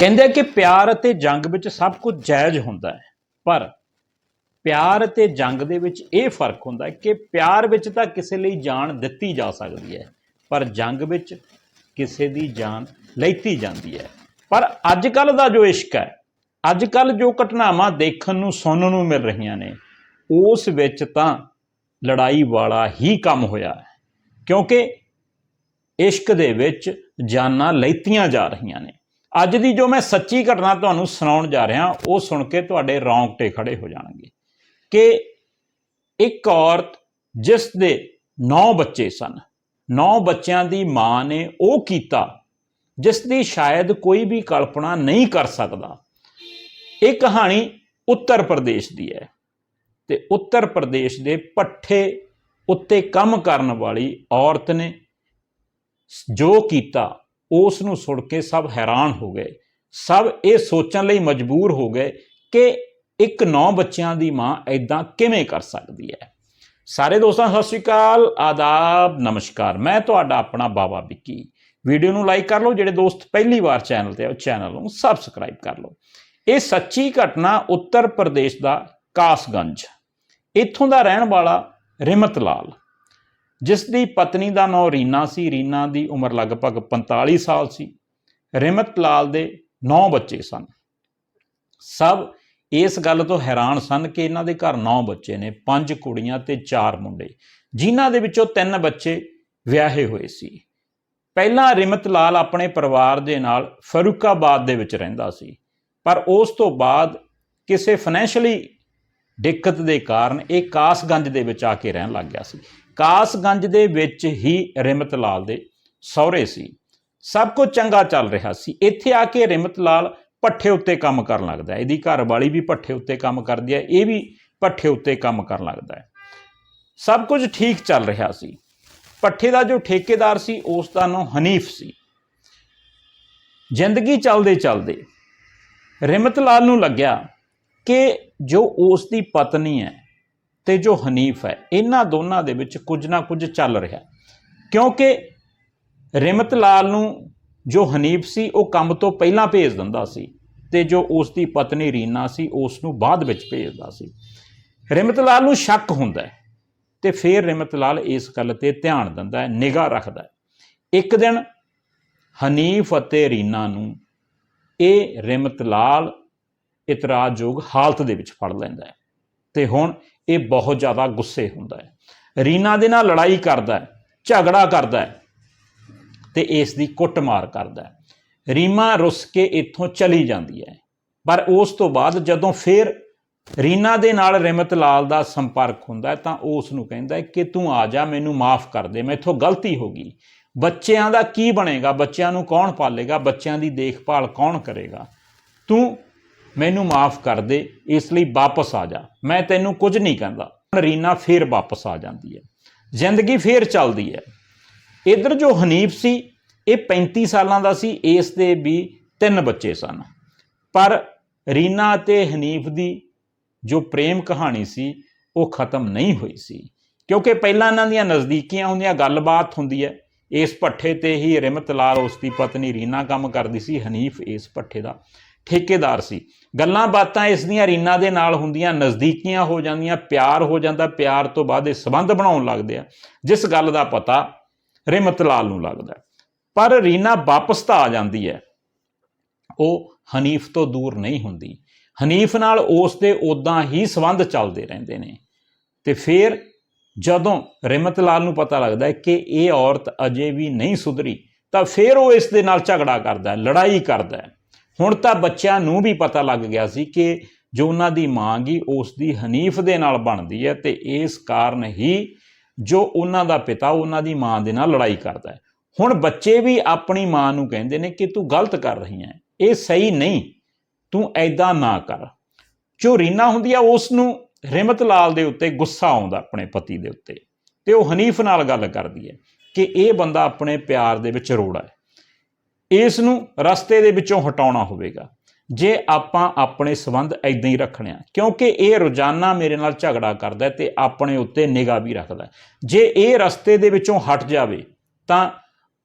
ਕਹਿੰਦੇ ਕਿ ਪਿਆਰ ਅਤੇ ਜੰਗ ਵਿੱਚ ਸਭ ਕੁਝ ਜਾਇਜ਼ ਹੁੰਦਾ ਹੈ, ਪਰ ਪਿਆਰ ਅਤੇ ਜੰਗ ਦੇ ਵਿੱਚ ਇਹ ਫ਼ਰਕ ਹੁੰਦਾ ਹੈ ਕਿ ਪਿਆਰ ਵਿੱਚ ਤਾਂ ਕਿਸੇ ਲਈ ਜਾਨ ਦਿੱਤੀ ਜਾ ਸਕਦੀ ਹੈ, ਪਰ ਜੰਗ ਵਿੱਚ ਕਿਸੇ ਦੀ ਜਾਨ ਲੈਤੀ ਜਾਂਦੀ ਹੈ। ਪਰ ਅੱਜ ਕੱਲ ਦਾ ਜੋ ਇਸ਼ਕ ਹੈ ਅੱਜ ਕੱਲ ਜੋ ਘਟਨਾਵਾਂ ਦੇਖਣ ਨੂੰ, ਸੁਣਨ ਨੂੰ ਮਿਲ ਰਹੀਆਂ ਨੇ, ਉਸ ਵਿੱਚ ਤਾਂ ਲੜਾਈ ਵਾਲਾ ਹੀ ਕੰਮ ਹੋਇਆ ਹੈ, ਕਿਉਂਕਿ ਇਸ਼ਕ ਦੇ ਵਿੱਚ ਜਾਨਾਂ ਲੈਤੀਆਂ ਜਾ ਰਹੀਆਂ ਨੇ। ਅੱਜ ਦੀ ਜੋ ਮੈਂ ਸੱਚੀ ਘਟਨਾ ਤੁਹਾਨੂੰ ਸੁਣਾਉਣ ਜਾ ਰਿਹਾ, ਉਹ ਸੁਣ ਕੇ ਤੁਹਾਡੇ ਰੌਂਗਟੇ ਖੜੇ ਹੋ ਜਾਣਗੇ ਕਿ ਇੱਕ ਔਰਤ ਜਿਸ ਦੇ 9 ਬੱਚੇ ਸਨ 9 ਬੱਚਿਆਂ ਦੀ ਮਾਂ ਨੇ ਉਹ ਕੀਤਾ ਜਿਸ ਦੀ ਸ਼ਾਇਦ ਕੋਈ ਵੀ ਕਲਪਨਾ ਨਹੀਂ ਕਰ ਸਕਦਾ। ਇਹ ਕਹਾਣੀ ਉੱਤਰ ਪ੍ਰਦੇਸ਼ ਦੀ ਹੈ ਤੇ ਉੱਤਰ ਪ੍ਰਦੇਸ਼ ਦੇ ਪੱਠੇ ਉੱਤੇ ਕੰਮ ਕਰਨ ਵਾਲੀ ਔਰਤ ਨੇ ਜੋ ਕੀਤਾ ਉਸ ਨੂੰ ਸੁਣ ਕੇ ਸਭ ਹੈਰਾਨ ਹੋ ਗਏ। ਸਭ ਇਹ ਸੋਚਣ ਲਈ ਮਜਬੂਰ ਹੋ ਗਏ ਕਿ ਇੱਕ ਨੌ ਬੱਚਿਆਂ ਦੀ ਮਾਂ ਐਦਾਂ ਕਿਵੇਂ ਕਰ ਸਕਦੀ ਹੈ। ਸਾਰੇ ਦੋਸਤਾਂ, ਸਤਿ ਸ਼੍ਰੀ ਅਕਾਲ, ਆਦਾਬ, ਨਮਸਕਾਰ। ਮੈਂ ਤੁਹਾਡਾ ਆਪਣਾ ਬਾਬਾ ਵਿੱਕੀ। ਵੀਡੀਓ ਨੂੰ ਲਾਈਕ ਕਰ ਲਓ, ਜਿਹੜੇ ਦੋਸਤ ਪਹਿਲੀ ਵਾਰ ਚੈਨਲ ਤੇ ਆ, ਉਹ ਚੈਨਲ ਨੂੰ ਸਬਸਕ੍ਰਾਈਬ ਕਰ ਲਓ। ਇਹ ਸੱਚੀ ਘਟਨਾ ਉੱਤਰ ਪ੍ਰਦੇਸ਼ ਦਾ ਕਾਸਗੰਜ। ਇੱਥੋਂ ਦਾ ਰਹਿਣ ਵਾਲਾ ਰਿਮਤ ਲਾਲ। ਜਿਸ ਦੀ ਪਤਨੀ ਦਾ ਨਾਂ ਰੀਨਾ ਸੀ, ਰੀਨਾ ਦੀ ਉਮਰ ਲਗਭਗ 45 ਸਾਲ ਸੀ। ਰਿਮਤ ਲਾਲ ਦੇ 9 ਬੱਚੇ ਸਨ। ਸਭ ਇਸ ਗੱਲ ਤੋਂ ਹੈਰਾਨ ਸਨ ਕਿ ਇਹਨਾਂ ਦੇ ਘਰ 9 ਬੱਚੇ ਨੇ 5 ਕੁੜੀਆਂ ਤੇ 4 ਮੁੰਡੇ, ਜਿਨ੍ਹਾਂ ਦੇ ਵਿੱਚੋਂ 3 ਬੱਚੇ ਵਿਆਹੇ ਹੋਏ ਸੀ। ਪਹਿਲਾਂ ਰਿਮਤ ਲਾਲ ਆਪਣੇ ਪਰਿਵਾਰ ਦੇ ਨਾਲ ਫਰੂਕਾਬਾਦ ਦੇ ਵਿੱਚ ਰਹਿੰਦਾ ਸੀ, ਪਰ ਉਸ ਤੋਂ ਬਾਅਦ ਕਿਸੇ ਫਾਈਨੈਂਸ਼ੀਅਲੀ ਦਿੱਕਤ ਦੇ ਕਾਰਨ ਇਹ ਕਾਸਗੰਜ ਦੇ ਵਿੱਚ ਆ ਕੇ ਰਹਿਣ ਲੱਗ ਗਿਆ ਸੀ। ਕਾਸਗੰਜ ਦੇ ਵਿੱਚ ਹੀ ਰਿਮਤ ਲਾਲ ਦੇ ਸਹੁਰੇ ਸੀ। ਸਭ ਕੁਝ ਚੰਗਾ ਚੱਲ ਰਿਹਾ ਸੀ। ਇੱਥੇ ਆ ਕੇ ਰਿਮਤ ਲਾਲ ਪੱਠੇ ਉੱਤੇ ਕੰਮ ਕਰਨ ਲੱਗਦਾ ਹੈ। ਇਹਦੀ ਘਰ ਵਾਲੀ ਵੀ ਪੱਠੇ ਉੱਤੇ ਕੰਮ ਕਰਦੀ ਹੈ। ਇਹ ਵੀ ਪੱਠੇ ਉੱਤੇ ਕੰਮ ਕਰਨ ਲੱਗਦਾ ਹੈ। ਸਭ ਕੁਝ ਠੀਕ ਚੱਲ ਰਿਹਾ ਸੀ। ਪੱਠੇ ਦਾ ਜੋ ਠੇਕੇਦਾਰ ਸੀ, ਉਸ ਦਾ ਨਾਮ ਹਨੀਫ ਸੀ। ਜ਼ਿੰਦਗੀ ਚੱਲਦੇ ਚੱਲਦੇ ਰਿਮਤ ਲਾਲ ਨੂੰ ਲੱਗਿਆ ਕਿ ਜੋ ਉਸ ਦੀ ਪਤਨੀ ਹੈ ਤੇ ਜੋ ਹਨੀਫ ਹੈ, ਇਹਨਾਂ ਦੋਨਾਂ ਦੇ ਵਿੱਚ ਕੁਝ ਨਾ ਕੁਝ ਚੱਲ ਰਿਹਾ। ਕਿਉਂਕਿ ਰਿਮਤ ਲਾਲ ਨੂੰ ਜੋ ਹਨੀਫ ਸੀ, ਉਹ ਕੰਮ ਤੋਂ ਪਹਿਲਾਂ ਭੇਜ ਦਿੰਦਾ ਸੀ ਤੇ ਜੋ ਉਸ ਦੀ ਪਤਨੀ ਰੀਨਾ ਸੀ, ਉਸ ਨੂੰ ਬਾਅਦ ਵਿੱਚ ਭੇਜਦਾ ਸੀ। ਰਿਮਤ ਲਾਲ ਨੂੰ ਸ਼ੱਕ ਹੁੰਦਾ ਹੈ ਤੇ ਫਿਰ ਰਿਮਤ ਲਾਲ ਇਸ ਗੱਲ ਤੇ ਧਿਆਨ ਦਿੰਦਾ ਹੈ, ਨਿਗਾਹ ਰੱਖਦਾ ਹੈ। ਇੱਕ ਦਿਨ ਹਨੀਫ ਅਤੇ ਰੀਨਾ ਨੂੰ ਇਹ ਰਿਮਤ ਲਾਲ ਇਤਰਾਜ਼ਯੋਗ ਹਾਲਤ ਦੇ ਵਿੱਚ ਫੜ ਲੈਂਦਾ ਹੈ ਤੇ ਹੁਣ ਇਹ ਬਹੁਤ ਜ਼ਿਆਦਾ ਗੁੱਸੇ ਹੁੰਦਾ ਹੈ। ਰੀਨਾ ਦੇ ਨਾਲ ਲੜਾਈ ਕਰਦਾ ਹੈ, ਝਗੜਾ ਕਰਦਾ ਹੈ ਤੇ ਇਸ ਦੀ ਕੁੱਟਮਾਰ ਕਰਦਾ ਹੈ। ਰੀਮਾ ਰੁੱਸ ਕੇ ਇੱਥੋਂ ਚਲੀ ਜਾਂਦੀ ਹੈ। ਪਰ ਉਸ ਤੋਂ ਬਾਅਦ ਜਦੋਂ ਫੇਰ ਰੀਨਾ ਦੇ ਨਾਲ ਰਿਮਤ ਲਾਲ ਦਾ ਸੰਪਰਕ ਹੁੰਦਾ ਤਾਂ ਉਸ ਨੂੰ ਕਹਿੰਦਾ ਕਿ ਤੂੰ ਆ ਜਾ, ਮੈਨੂੰ ਮਾਫ ਕਰ ਦੇ, ਮੈਥੋਂ ਗਲਤੀ ਹੋ ਗਈ। ਬੱਚਿਆਂ ਦਾ ਕੀ ਬਣੇਗਾ? ਬੱਚਿਆਂ ਨੂੰ ਕੌਣ ਪਾਲੇਗਾ? ਬੱਚਿਆਂ ਦੀ ਦੇਖਭਾਲ ਕੌਣ ਕਰੇਗਾ? ਤੂੰ ਮੈਨੂੰ ਮਾਫ ਕਰ ਦੇ, ਇਸ ਲਈ ਵਾਪਸ ਆ ਜਾ। ਮੈਂ ਤੈਨੂੰ ਕੁਝ ਨਹੀਂ ਕਹਿੰਦਾ। ਰੀਨਾ ਫੇਰ ਵਾਪਸ ਆ ਜਾਂਦੀ ਹੈ। ਜ਼ਿੰਦਗੀ ਫੇਰ ਚੱਲਦੀ ਹੈ। ਇਧਰ ਜੋ ਹਨੀਫ ਸੀ, ਇਹ 35 ਸਾਲਾਂ ਦਾ ਸੀ, ਇਸ ਦੇ ਵੀ ਤਿੰਨ ਬੱਚੇ ਸਨ। ਪਰ ਰੀਨਾ ਅਤੇ ਹਨੀਫ ਦੀ ਜੋ ਪ੍ਰੇਮ ਕਹਾਣੀ ਸੀ, ਉਹ ਖਤਮ ਨਹੀਂ ਹੋਈ ਸੀ। ਕਿਉਂਕਿ ਪਹਿਲਾਂ ਇਹਨਾਂ ਦੀਆਂ ਨਜ਼ਦੀਕੀਆਂ ਹੁੰਦੀਆਂ, ਗੱਲਬਾਤ ਹੁੰਦੀ ਹੈ। ਇਸ ਪੱਠੇ ਤੇ ਹੀ ਰਿਮਤ ਲਾਲ, ਉਸ ਦੀ ਪਤਨੀ ਰੀਨਾ ਕੰਮ ਕਰਦੀ ਸੀ, ਹਨੀਫ ਇਸ ਪੱਠੇ ਦਾ। ਠੇਕੇਦਾਰ ਸੀ। ਗੱਲਾਂ ਬਾਤਾਂ ਇਸ ਦੀਆਂ ਰੀਨਾ ਦੇ ਨਾਲ ਹੁੰਦੀਆਂ, ਨਜ਼ਦੀਕੀਆਂ ਹੋ ਜਾਂਦੀਆਂ, ਪਿਆਰ ਹੋ ਜਾਂਦਾ। ਪਿਆਰ ਤੋਂ ਬਾਅਦ ਇਹ ਸਬੰਧ ਬਣਾਉਣ ਲੱਗਦੇ ਆ, ਜਿਸ ਗੱਲ ਦਾ ਪਤਾ ਰਿਮਤ ਲਾਲ ਨੂੰ ਲੱਗਦਾ ਪਰ ਰੀਨਾ ਵਾਪਸ ਤਾਂ ਆ ਜਾਂਦੀ ਹੈ। ਉਹ ਹਨੀਫ ਤੋਂ ਦੂਰ ਨਹੀਂ ਹੁੰਦੀ। ਹਨੀਫ ਨਾਲ ਉਸ ਦੇ ਉਦਾਂ ਹੀ ਸਬੰਧ ਚੱਲਦੇ ਰਹਿੰਦੇ ਨੇ। ਤੇ ਫਿਰ ਜਦੋਂ ਰਿਮਤ ਲਾਲ ਨੂੰ ਪਤਾ ਲੱਗਦਾ ਹੈ ਕਿ ਇਹ ਔਰਤ ਅਜੇ ਵੀ ਨਹੀਂ ਸੁਧਰੀ, ਤਾਂ ਫਿਰ ਉਹ ਇਸ ਦੇ ਨਾਲ ਝਗੜਾ ਕਰਦਾ ਹੈ, ਲੜਾਈ ਕਰਦਾ ਹੈ। ਹੁਣ ਤਾਂ ਬੱਚਿਆਂ ਨੂੰ ਵੀ ਪਤਾ ਲੱਗ ਗਿਆ ਸੀ ਕਿ ਜੋ ਉਹਨਾਂ ਦੀ ਮਾਂ ਗਈ ਉਸ ਦੀ ਹਨੀਫ ਦੇ ਨਾਲ ਬਣਦੀ ਹੈ ਤੇ ਇਸ ਕਾਰਨ ਹੀ ਜੋ ਉਹਨਾਂ ਦਾ ਪਿਤਾ, ਉਹਨਾਂ ਦੀ ਮਾਂ ਦੇ ਨਾਲ ਲੜਾਈ ਕਰਦਾ ਹੈ। ਹੁਣ ਬੱਚੇ ਵੀ ਆਪਣੀ ਮਾਂ ਨੂੰ ਕਹਿੰਦੇ ਨੇ ਕਿ ਤੂੰ ਗਲਤ ਕਰ ਰਹੀ ਹੈ, ਇਹ ਸਹੀ ਨਹੀਂ, ਤੂੰ ਐਦਾਂ ਨਾ ਕਰ। ਜੋ ਰੀਨਾ ਹੁੰਦੀ ਆ ਉਸ ਨੂੰ ਰਿਮਤ ਲਾਲ ਦੇ ਉੱਤੇ ਗੁੱਸਾ ਆਉਂਦਾ ਆਪਣੇ ਪਤੀ ਦੇ ਉੱਤੇ ਤੇ ਉਹ ਹਨੀਫ ਨਾਲ ਗੱਲ ਕਰਦੀ ਹੈ ਕਿ ਇਹ ਬੰਦਾ ਆਪਣੇ ਪਿਆਰ ਦੇ ਵਿੱਚ ਰੋੜਾ ਹੈ। ਇਸ ਨੂੰ ਰਸਤੇ ਦੇ ਵਿੱਚੋਂ ਹਟਾਉਣਾ ਹੋਵੇਗਾ। ਜੇ ਆਪਾਂ ਆਪਣੇ ਸਬੰਧ ਐਦਾਂ ਹੀ ਰੱਖਣੇ ਆ, ਕਿਉਂਕਿ ਇਹ ਰੋਜ਼ਾਨਾ ਮੇਰੇ ਨਾਲ ਝਗੜਾ ਕਰਦਾ ਹੈ ਤੇ ਆਪਣੇ ਉੱਤੇ ਨਿਗਾਹ ਵੀ ਰੱਖਦਾ ਜੇ ਇਹ ਰਸਤੇ ਦੇ ਵਿੱਚੋਂ ਹਟ ਜਾਵੇ, ਤਾਂ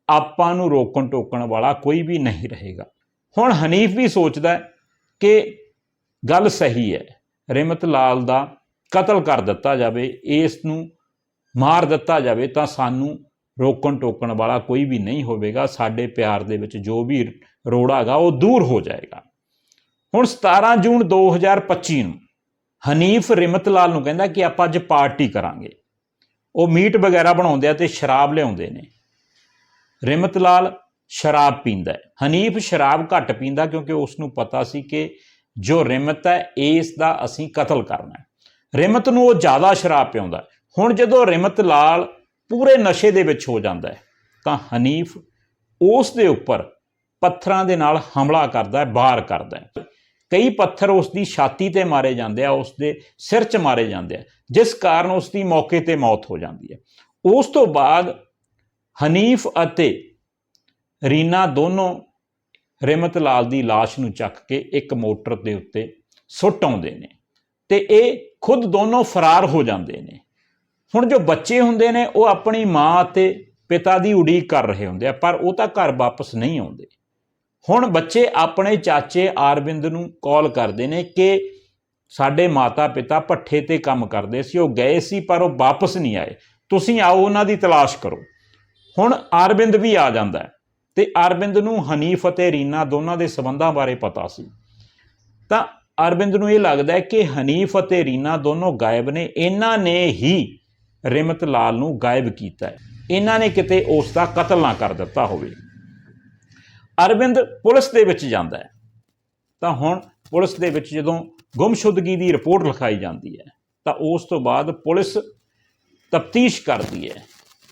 ਆਪਾਂ ਨੂੰ ਰੋਕਣ ਟੋਕਣ ਵਾਲਾ ਕੋਈ ਵੀ ਨਹੀਂ ਰਹੇਗਾ। ਹੁਣ ਹਨੀਫ ਵੀ ਸੋਚਦਾ ਕਿ ਗੱਲ ਸਹੀ ਹੈ ਰਹਿਮਤ ਲਾਲ ਦਾ ਕਤਲ ਕਰ ਦਿੱਤਾ ਜਾਵੇ ਇਸ ਨੂੰ ਮਾਰ ਦਿੱਤਾ ਜਾਵੇ, ਤਾਂ ਸਾਨੂੰ ਰੋਕਣ ਟੋਕਣ ਵਾਲਾ ਕੋਈ ਵੀ ਨਹੀਂ ਹੋਵੇਗਾ, ਸਾਡੇ ਪਿਆਰ ਦੇ ਵਿੱਚ ਜੋ ਵੀ ਰੋੜਾ ਹੈਗਾ, ਉਹ ਦੂਰ ਹੋ ਜਾਏਗਾ। ਹੁਣ 17 ਜੂਨ 2025 ਨੂੰ ਹਨੀਫ ਰਿਮਤ ਲਾਲ ਨੂੰ ਕਹਿੰਦਾ ਕਿ ਆਪਾਂ ਅੱਜ ਪਾਰਟੀ ਕਰਾਂਗੇ। ਉਹ ਮੀਟ ਵਗੈਰਾ ਬਣਾਉਂਦੇ ਆ ਤੇ ਸ਼ਰਾਬ ਲਿਆਉਂਦੇ ਨੇ। ਰਿਮਤ ਲਾਲ ਸ਼ਰਾਬ ਪੀਂਦਾ ਹੈ। ਹਨੀਫ ਸ਼ਰਾਬ ਘੱਟ ਪੀਂਦਾ ਕਿਉਂਕਿ ਉਸ ਨੂੰ ਪਤਾ ਸੀ ਕਿ ਜੋ ਰਿਮਤ ਹੈ, ਇਸ ਦਾ ਅਸੀਂ ਕਤਲ ਕਰਨਾ ਹੈ। ਰਿਮਤ ਨੂੰ ਉਹ ਜ਼ਿਆਦਾ ਸ਼ਰਾਬ ਪਿਆਉਂਦਾ ਹੁਣ ਜਦੋਂ ਰਿਮਤ ਲਾਲ ਪੂਰੇ ਨਸ਼ੇ ਦੇ ਵਿੱਚ ਹੋ ਜਾਂਦਾ ਹੈ, ਤਾਂ ਹਨੀਫ ਉਸ ਦੇ ਉੱਪਰ ਪੱਥਰਾਂ ਦੇ ਨਾਲ ਹਮਲਾ ਕਰਦਾ ਹੈ, ਵਾਰ ਕਰਦਾ ਹੈ। ਕਈ ਪੱਥਰ ਉਸ ਦੀ ਛਾਤੀ ਤੇ ਮਾਰੇ ਜਾਂਦੇ ਆ, ਉਸ ਦੇ ਸਿਰ 'ਚ ਮਾਰੇ ਜਾਂਦੇ ਆ, ਜਿਸ ਕਾਰਨ ਉਸ ਦੀ ਮੌਕੇ ਤੇ ਮੌਤ ਹੋ ਜਾਂਦੀ ਹੈ। ਉਸ ਤੋਂ ਬਾਅਦ ਹਨੀਫ ਅਤੇ ਰੀਨਾ ਦੋਨੋਂ ਰਿਮਤ ਲਾਲ ਦੀ ਲਾਸ਼ ਨੂੰ ਚੱਕ ਕੇ ਇੱਕ ਮੋਟਰ ਦੇ ਉੱਤੇ ਸੁੱਟ ਆਉਂਦੇ ਨੇ ਤੇ ਇਹ ਖੁਦ ਦੋਨੋਂ ਫਰਾਰ ਹੋ ਜਾਂਦੇ ਨੇ। ਹੁਣ ਜੋ ਬੱਚੇ ਹੁੰਦੇ ਨੇ, ਉਹ ਆਪਣੀ ਮਾਂ ਅਤੇ ਪਿਤਾ ਦੀ ਉਡੀਕ ਕਰ ਰਹੇ ਹੁੰਦੇ ਆ, ਪਰ ਉਹ ਤਾਂ ਘਰ ਵਾਪਸ ਨਹੀਂ ਆਉਂਦੇ। ਹੁਣ ਬੱਚੇ ਆਪਣੇ ਚਾਚੇ ਆਰਵਿੰਦ ਨੂੰ ਕਾਲ ਕਰਦੇ ਨੇ ਕਿ ਸਾਡੇ ਮਾਤਾ ਪਿਤਾ ਭੱਠੇ ਤੇ ਕੰਮ ਕਰਦੇ ਸੀ, ਉਹ ਗਏ ਸੀ, ਪਰ ਉਹ ਵਾਪਸ ਨਹੀਂ ਆਏ। ਤੁਸੀਂ ਆਓ, ਉਹਨਾਂ ਦੀ ਤਲਾਸ਼ ਕਰੋ। ਹੁਣ ਆਰਵਿੰਦ ਵੀ ਆ ਜਾਂਦਾ ਹੈ ਤੇ ਅਰਵਿੰਦ ਨੂੰ ਹਨੀਫ ਅਤੇ ਰੀਨਾ ਦੋਨਾਂ ਦੇ ਸਬੰਧਾਂ ਬਾਰੇ ਪਤਾ ਸੀ। ਤਾਂ ਅਰਵਿੰਦ ਨੂੰ ਇਹ ਲੱਗਦਾ ਹੈ ਕਿ ਹਨੀਫ ਅਤੇ ਰੀਨਾ ਦੋਨੋਂ ਗਾਇਬ ਨੇ, ਇਹਨਾਂ ਨੇ ਹੀ ਰਿਮਤ ਲਾਲ ਨੂੰ ਗਾਇਬ ਕੀਤਾ ਹੈ। ਇਹਨਾਂ ਨੇ ਕਿਤੇ ਉਸ ਦਾ ਕਤਲ ਨਾ ਕਰ ਦਿੱਤਾ ਹੋਵੇ। ਅਰਵਿੰਦ ਪੁਲਿਸ ਦੇ ਵਿੱਚ ਜਾਂਦਾ ਹੈ। ਤਾਂ ਹੁਣ ਪੁਲਿਸ ਦੇ ਵਿੱਚ ਜਦੋਂ ਗੁੰਮਸ਼ੁਦਗੀ ਦੀ ਰਿਪੋਰਟ ਲਿਖਾਈ ਜਾਂਦੀ ਹੈ, ਤਾਂ ਉਸ ਤੋਂ ਬਾਅਦ ਪੁਲਿਸ ਤਫਤੀਸ਼ ਕਰਦੀ ਹੈ।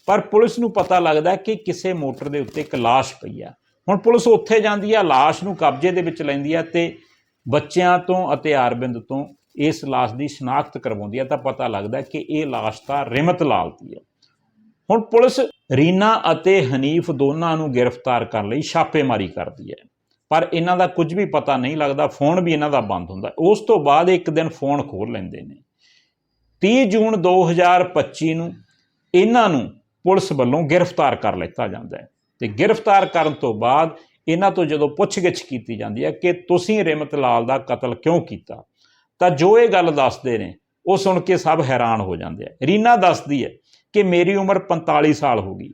ਪਰ ਪੁਲਿਸ ਨੂੰ ਪਤਾ ਲੱਗਦਾ ਕਿ ਕਿਸੇ ਮੋਟਰ ਦੇ ਉੱਤੇ ਇੱਕ ਲਾਸ਼ ਪਈ ਆ। ਹੁਣ ਪੁਲਿਸ ਉੱਥੇ ਜਾਂਦੀ ਆ, ਲਾਸ਼ ਨੂੰ ਕਬਜ਼ੇ ਦੇ ਵਿੱਚ ਲੈਂਦੀ ਆ ਤੇ ਬੱਚਿਆਂ ਤੋਂ ਅਤੇ ਅਰਵਿੰਦ ਤੋਂ ਇਸ ਲਾਸ਼ ਦੀ ਸ਼ਨਾਖਤ ਕਰਵਾਉਂਦੀ ਹੈ ਤਾਂ ਪਤਾ ਲੱਗਦਾ ਕਿ ਇਹ ਲਾਸ਼ ਤਾਂ ਰਿਮਤ ਲਾਲ ਦੀ ਹੈ। ਹੁਣ ਪੁਲਿਸ ਰੀਨਾ ਅਤੇ ਹਨੀਫ ਦੋਨਾਂ ਨੂੰ ਗ੍ਰਿਫਤਾਰ ਕਰਨ ਲਈ ਛਾਪੇਮਾਰੀ ਕਰਦੀ ਹੈ। ਪਰ ਇਹਨਾਂ ਦਾ ਕੁਝ ਵੀ ਪਤਾ ਨਹੀਂ ਲੱਗਦਾ, ਫੋਨ ਵੀ ਇਹਨਾਂ ਦਾ ਬੰਦ ਹੁੰਦਾ ਉਸ ਤੋਂ ਬਾਅਦ ਇੱਕ ਦਿਨ ਫੋਨ ਖੋਲ ਲੈਂਦੇ ਨੇ। 30 ਜੂਨ 2025 ਨੂੰ ਇਹਨਾਂ ਨੂੰ ਪੁਲਿਸ ਵੱਲੋਂ ਗ੍ਰਿਫਤਾਰ ਕਰ ਲਿੱਤਾ ਜਾਂਦਾ ਹੈ। ਤੇ ਗ੍ਰਿਫਤਾਰ ਕਰਨ ਤੋਂ ਬਾਅਦ ਇਹਨਾਂ ਤੋਂ ਜਦੋਂ ਪੁੱਛਗਿੱਛ ਕੀਤੀ ਜਾਂਦੀ ਹੈ ਕਿ ਤੁਸੀਂ ਰਿਮਤ ਲਾਲ ਦਾ ਕਤਲ ਕਿਉਂ ਕੀਤਾ? ਤਾਂ ਜੋ ਇਹ ਗੱਲ ਦੱਸਦੇ ਨੇ, ਉਹ ਸੁਣ ਕੇ ਸਭ ਹੈਰਾਨ ਹੋ ਜਾਂਦੇ ਆ। ਰੀਨਾ ਦੱਸਦੀ ਹੈ ਕਿ ਮੇਰੀ ਉਮਰ 45 ਸਾਲ ਹੋ ਗਈ।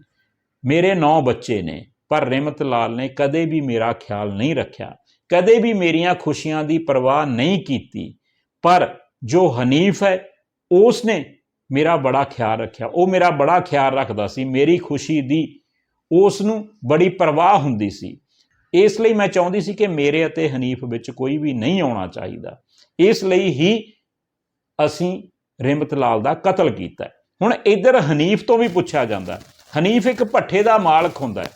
ਮੇਰੇ 9 ਬੱਚੇ ਨੇ, ਪਰ ਰਿਮਤ ਲਾਲ ਨੇ ਕਦੇ ਵੀ ਮੇਰਾ ਖਿਆਲ ਨਹੀਂ ਰੱਖਿਆ। ਕਦੇ ਵੀ ਮੇਰੀਆਂ ਖੁਸ਼ੀਆਂ ਦੀ ਪਰਵਾਹ ਨਹੀਂ ਕੀਤੀ। ਪਰ ਜੋ ਹਨੀਫ ਹੈ, ਉਸ ਨੇ ਮੇਰਾ ਬੜਾ ਖਿਆਲ ਰੱਖਿਆ। ਉਹ ਮੇਰਾ ਬੜਾ ਖਿਆਲ ਰੱਖਦਾ ਸੀ। ਮੇਰੀ ਖੁਸ਼ੀ ਦੀ ਉਸ ਨੂੰ ਬੜੀ ਪਰਵਾਹ ਹੁੰਦੀ ਸੀ। ਇਸ ਲਈ ਮੈਂ ਚਾਹੁੰਦੀ ਸੀ ਕਿ ਮੇਰੇ ਅਤੇ ਹਨੀਫ ਵਿੱਚ ਕੋਈ ਵੀ ਨਹੀਂ ਆਉਣਾ ਚਾਹੀਦਾ। ਇਸ ਲਈ ਹੀ ਅਸੀਂ ਰਿਮਤ ਲਾਲ ਦਾ ਕਤਲ ਕੀਤਾ ਹੁਣ ਇਧਰ ਹਨੀਫ ਤੋਂ ਵੀ ਪੁੱਛਿਆ ਜਾਂਦਾ ਹਨੀਫ ਇੱਕ ਭੱਠੇ ਦਾ ਮਾਲਕ ਹੁੰਦਾ ਹੈ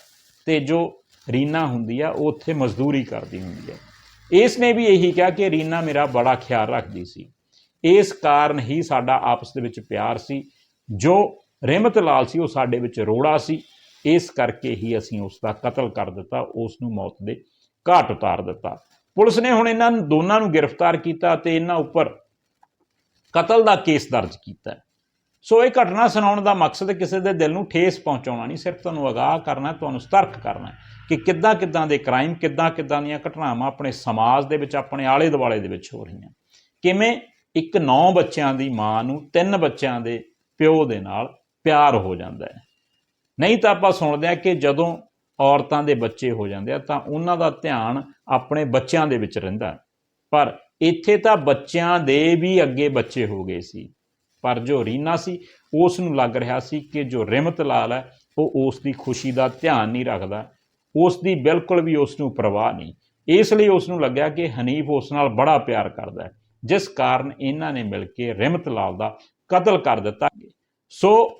ਤੇ ਜੋ ਰੀਨਾ ਹੁੰਦੀ ਆ, ਉਹ ਉੱਥੇ ਮਜ਼ਦੂਰੀ ਕਰਦੀ ਹੁੰਦੀ ਹੈ। ਇਸ ਨੇ ਵੀ ਇਹੀ ਕਿਹਾ ਕਿ ਰੀਨਾ ਮੇਰਾ ਬੜਾ ਖਿਆਲ ਰੱਖਦੀ ਸੀ। ਇਸ ਕਾਰਨ ਹੀ ਸਾਡਾ ਆਪਸ ਦੇ ਵਿੱਚ ਪਿਆਰ ਸੀ। ਜੋ ਰਹਿਮਤ ਲਾਲ ਸੀ, ਉਹ ਸਾਡੇ ਵਿੱਚ ਰੋੜਾ ਸੀ। ਇਸ ਕਰਕੇ ਹੀ ਅਸੀਂ ਉਸ ਦਾ ਕਤਲ ਕਰ ਦਿੱਤਾ ਉਸ ਨੂੰ ਮੌਤ ਦੇ ਘਾਟ ਉਤਾਰ ਦਿੱਤਾ। ਪੁਲਿਸ ਨੇ ਹੁਣ ਇਹਨਾਂ ਦੋਨਾਂ ਨੂੰ ਗ੍ਰਿਫਤਾਰ ਕੀਤਾ ਤੇ ਇਹਨਾਂ ਉੱਪਰ ਕਤਲ ਦਾ ਕੇਸ ਦਰਜ ਕੀਤਾ ਸੋ ਇਹ ਘਟਨਾ ਸੁਣਾਉਣ ਦਾ ਮਕਸਦ ਕਿਸੇ ਦੇ ਦਿਲ ਨੂੰ ਠੇਸ ਪਹੁੰਚਾਉਣਾ ਨਹੀਂ, ਸਿਰਫ ਤੁਹਾਨੂੰ ਅਗਾਹ ਕਰਨਾ, ਤੁਹਾਨੂੰ ਸਤਰਕ ਕਰਨਾ ਕਿ ਕਿੱਦਾਂ ਕਿੱਦਾਂ ਦੇ ਕ੍ਰਾਈਮ ਕਿੱਦਾਂ ਕਿੱਦਾਂ ਦੀਆਂ ਘਟਨਾਵਾਂ ਆਪਣੇ ਸਮਾਜ ਦੇ ਵਿੱਚ, ਆਪਣੇ ਆਲੇ ਦੁਆਲੇ ਦੇ ਵਿੱਚ ਹੋ ਰਹੀਆਂ। ਕਿਵੇਂ ਇੱਕ ਨੌ ਬੱਚਿਆਂ ਦੀ ਮਾਂ ਨੂੰ ਤਿੰਨ ਬੱਚਿਆਂ ਦੇ ਪਿਓ ਦੇ ਨਾਲ ਪਿਆਰ ਹੋ ਜਾਂਦਾ ਹੈ। ਨਹੀਂ ਤਾਂ ਆਪਾਂ ਸੁਣਦੇ ਹਾਂ ਕਿ ਜਦੋਂ ਔਰਤਾਂ ਦੇ ਬੱਚੇ ਹੋ ਜਾਂਦੇ ਆ ਤਾਂ ਉਹਨਾਂ ਦਾ ਧਿਆਨ ਆਪਣੇ ਬੱਚਿਆਂ ਦੇ ਵਿੱਚ ਰਹਿੰਦਾ ਪਰ ਇੱਥੇ ਤਾਂ ਬੱਚਿਆਂ ਦੇ ਵੀ ਅੱਗੇ ਬੱਚੇ ਹੋ ਗਏ ਸੀ। ਪਰ ਜੋ ਰੀਨਾ ਸੀ ਉਸ ਨੂੰ ਲੱਗ ਰਿਹਾ ਸੀ ਕਿ ਜੋ ਰਿਮਤ ਲਾਲ ਹੈ, ਉਹ ਉਸ ਦੀ ਖੁਸ਼ੀ ਦਾ ਧਿਆਨ ਨਹੀਂ ਰੱਖਦਾ। ਉਸ ਦੀ ਬਿਲਕੁਲ ਵੀ ਉਸ ਨੂੰ ਪਰਵਾਹ ਨਹੀਂ। ਇਸ ਲਈ ਉਸ ਨੂੰ ਲੱਗਿਆ ਕਿ ਹਨੀਫ ਉਸ ਨਾਲ ਬੜਾ ਪਿਆਰ ਕਰਦਾ ਹੈ। ਜਿਸ ਕਾਰਨ ਇਹਨਾਂ ਨੇ ਮਿਲ ਕੇ ਰਿਮਤ ਲਾਲ ਦਾ ਕਤਲ ਕਰ ਦਿੱਤਾ। ਸੋ